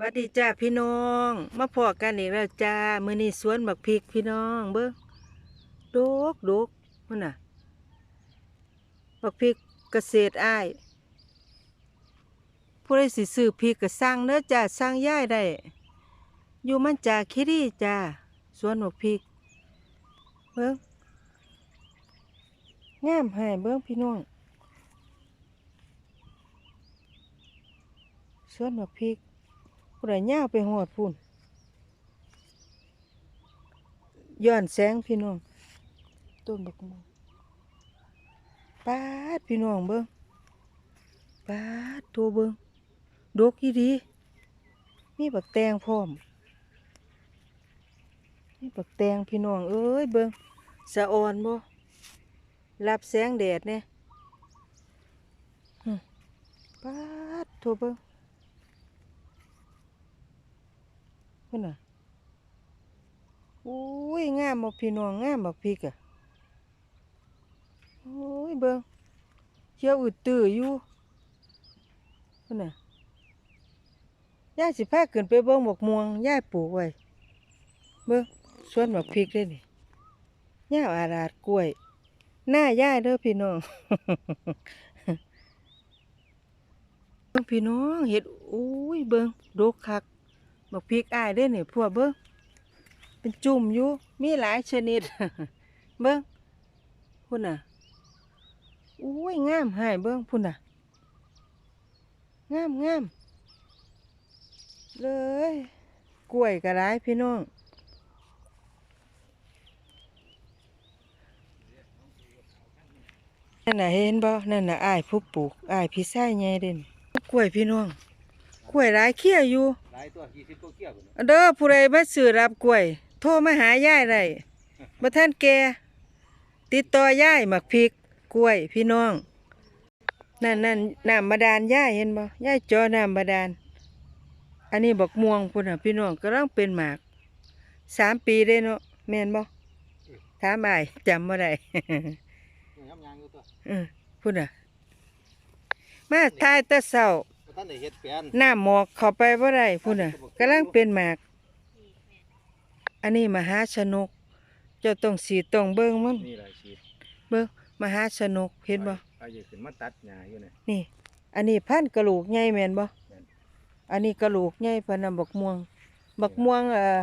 วัสดีจ้าพี่น้อง มาพอกันอีกแล้วจ้ามือนี้สวนบักพริกพี่น้องเบิ่งดกดกมันน่ะบักพริกเกษตรอ้ายผู้ใดสิซื้อพริกก็สั่งเด้อจ้าสั่งย้ายได้ อยู่มันจาคิรีจ้าสวนบักพริกเบิ่งงามให้เบิ่งพี่น้องสวนบักพริก ผู้ใดย่าไปหอดพุ่นย้อนแสงพี่น้อง ต้นบักม่วงปาดพี่น้องเบิ้งปาดตัวเบิ้งดกอีดีมีบักแตงพร้อมมีบักแตงพี่น้องเอ้ยเบิ้งสะออนบ่รับแสงแดดเนี่ยปาดตัวเบิ้ง พุ่นน่ะอุ้ยงามบ่พี่น้องงามบักพริกอะโอ้ยเบิ่งเขียวอึดตื้ออยู่พุ่นน่ะย่าสิพาขึ้นไปเบิ่งบักม่วงย่าปลูกไว้เบิ่งสวนบักพริกเด้นี่ย่าอาราดกล้วย หน้าย่าเด้อพี่น้องเบิ่งพี่น้องเห็ดอุ้ยเบิ่งดกคัก บักพริกอ้ายเด้อนี่พวกเบิ้งเป็นจุ่มอยู่มีหลายชนิด เบิ้งพุ่นน่ะอุ้ยงามให้เบิ้งพุ่นน่ะงามงามเลย กล้วยกระไรพี่น้องนั่นน่ะเห็นบ่นั่นน่ะอ้ายผู้ปลูกอ้ายพี่ชายใหญ่เด่นกล้วยพี่น้องกล้วยหลายเขี้ยอยู่ ลายตัวยี่สิบตัวเกี่ยวกันเด้อผู้ใดมาซื้อรับกล้วย โทรมาหายายได้บ่ท่านแกติดต่อยายหมักพริกกล้วยพี่น้องนั่นนั่นน้ำบาดาลยายเห็นบ่ยายจอน้ำบาดาล อันนี้บักม่วงพุ่นน่ะพี่น้องกำลังเป็นหมาก สามปีได้เนาะแม่นบ่ถามอ้ายจำบ่ได้นี่ทำงานอยู่ตัวเออพุ่นน่ะ มาทายแต่เช้าบ่ ท่านได้เฮ็ดแปลนน้ำหมอกเข้าไปบ่ได้พุ่นน่ะกำลังเป็นหมาก อันนี้มหาชนก เจ้าต้องสีดต้องเบิ่งมันนี่แหละชีดเบิ่งมหาชนกเห็นบ่เอาอยู่ขึ้นมาตัดหญ้าอยู่เนี่ยนี่ อันนี้พันธุ์กระโหลกใหญ่แม่นบ่แม่นอันนี้กระโหลกใหญ่พะนะบักม่วง บักม่วงเอ่อ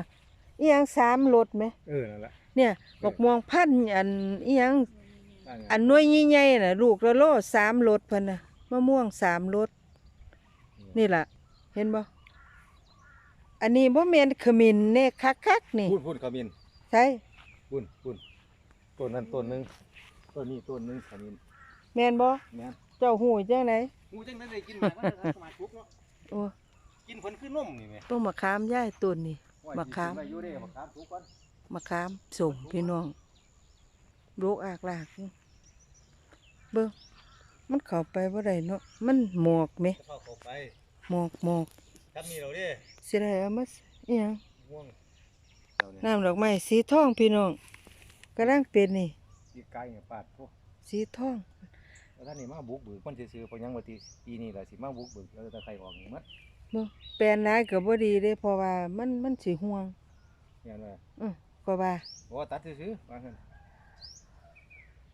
อีหยังสามรสไหม เออนั่นแหละเนี่ยบักม่วงพันธุ์อันอีหยังตั้งอันหน่วยใหญ่ๆน่ะลูกละโลสามรสพะนะมะม่วงสามรส นี่ล่ะเห็นบ่อันนี้บ่แม่นขมิ้นแน่คักๆนี่พูดพูดขมิ้นใช่พูดพูดต้นนั้นต้นหนึงต้นนี้ต้นหนึงขมิ้นแม่นบ่แม่นเจ้าหูจังไดกูจังได้กินมาว่าสมัยปุ๊บเนาะโอ้กินเพิ่นคือนมนี่แม่ต้นมะขามย่ายต้นนี่โอ้ยมะขามกินไว้อยู่เด้มะขามทุกวันมะขามส่งพี่น้องลูกอากลากอยู่เบิ่งมันเข้าไปบ่ได้เนาะมันหมอกแหมจะเข้าเข้าไป หมอกหมอกทับนี่เราเด้สิได้เอามาอีหยังม่วงเจ้าเนี่ยน้ำดอกไม้สีทองพี่น้องกำลังเป็นนี่อีกไกลเนี่ยปาดพวกสีทองแล้วท่านนี่มาบุกเบิกมันซื่อๆเพราะยังว่าที่ปีนี้ล่ะสิมาบุกเบิกแล้วแต่ใครออกนี่หมัดเบิ่งแปลนหลายก็บ่ดีเด้เพราะว่ามันมันสิห่วงอย่างนั้นอื้อก็ว่าโอ้ตัดซื้อๆว่าซั่น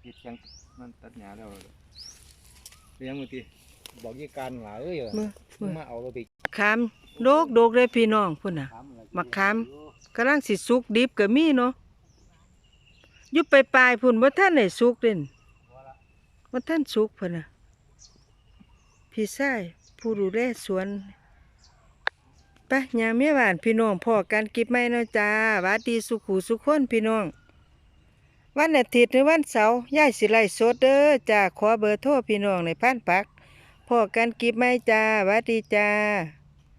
ปิดยังมันตัดหญ้าแล้วเลี้ยงมือตีบอกยี่การหลาเอ้ยเบิ่ง มึเบิ่งงมาเอาเราไปขามโดกโดกเลยพี่น้องพุ่นน่ะมะขามกำลังสิสุกดิบก็มีเนาะอยู่ไปปลายๆพุ่นบ่ทันได้สุกเด่นบ่ทันสุกพุ่นน่ะพี่ชายผู้ดูแลสวนไปยามเมียบ้านพี่น้องพ่อกันกิบไม่เนาะจ้าหวัดดีสุขุสุขคนพี่น้อง วันอาทิตย์หรือวันเสาร์ยายสิไล่สดเด้อจ้าขอเบอร์โทรพี่น้องในพันปัก พ่อกันกิบไม่จ้าวัดดีจ้า